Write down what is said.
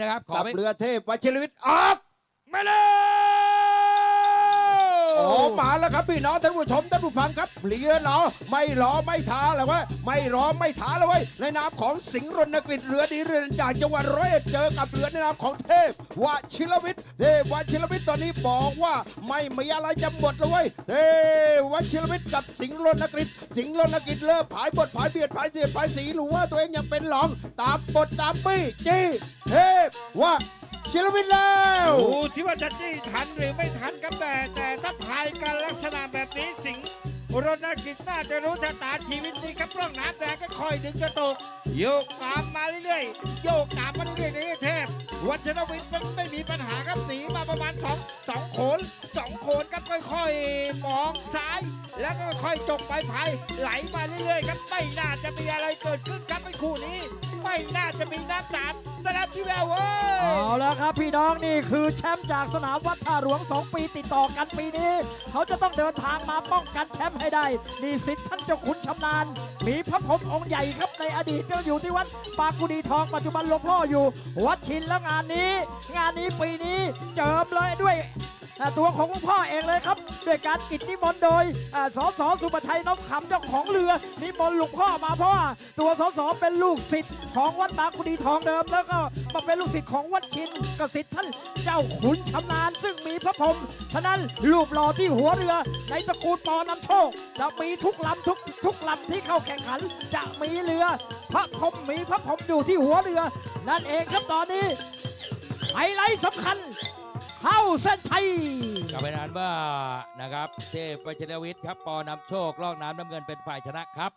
นะครับขอกับไปเรือเทพวชิรวิทย์ออกมาเลย มาแล้วครับพี่น้องท่านผู้ชมท่านผู้ฟังครับเรือหรอไม่รอไม่ท้าแล้ววะไม่รอไม่ท้าแล้วเว้ยในนามของสิงห์รณกฤษเรือดีเรือจากจังหวัดร้อยเอ็ดเจอกับเรือในนามของเทพวชิรวิทย์เทพวชิรวิทย์ตอนนี้บอกว่าไม่มีอะไรจะหมดเลยเว้ยเทพวชิรวิทย์กับสิงห์รณกฤษสิงห์รณกฤษเลิกผายบทผายเบียดผายเสียดผายสีหรู้ว่าตัวเองยังเป็นหลองตามบทตามปี้จี้เทพวช รวิทย์แล้วดูที่ว่าจะจี้ทันหรือไม่ทันครับแต่แต่ถ้าพายกันลักษณะแบบนี้สิงห์รณกิจน่าจะรู้ชะตาชีวิตนี้ครับร่องน้ำแดงก็คอยดึงกระตุกโยกตามมาเรื่อยๆโยกตามมาเรื่อยๆนี่เทพวัชรวิทย์มันไม่มีปัญหาครับหนีมาประมาณสองสองโขนสองโขนครับค่อยๆมองซ้าย แล้วก็ค่อยจบไปพายไหลมาเรื่อยๆครับไม่น่าจะมีอะไรเกิดขึ้นครับไอ้คู่นี้ ไม่น่าจะมีน้ำสามนะครับพี่แววเว้ยเอาแล้วครับพี่น้องนี่คือแชมป์จากสนามวัดท่าหลวง 2 ปีติดต่อกันปีนี้ เขาจะต้องเดินทางมาป้องกันแชมป์ให้ได้ นี่สิทธิ์ท่านเจ้าขุนชำนาญมีพระพรหมองค์ใหญ่ครับในอดีตก็อยู่ที่วัดปากุดีทองปัจจุบันหลวงพ่ออยู่ วัดชินแล้วงานนี้ งานนี้ปีนี้เจิมเลยด้วย ตัวของหลวงพ่อเองเลยครับ ด้วยการกิจนิมนต์โดยสสสุปชัยน้องคำเจ้าของเรือนิมนต์หลวงพ่อมาเพราะว่าตัวสสเป็นลูกศิษย์ของวัดบางกุดีทองเดิม แล้วก็มาเป็นลูกศิษย์ของวัดชินกสิทธิ์ท่านเจ้าขุนชำนาญซึ่งมีพระพรหมฉะนั้นรูปหล่อที่หัวเรือในตระกูลปอนำโชค จะมีทุกลำทุกทุกลำที่เข้าแข่งขันจะมีเรือ พระพรหมมีพระพรหมอยู่ที่หัวเรือ นั่นเองครับตอนนี้ไฮไลท์สำคัญ เข้าเส้นชัยก็เป็นอันว่านะครับเทพปัญญวิทย์ครับปอนำโชคล่องน้ำน้ำเงินเป็นฝ่ายชนะครับ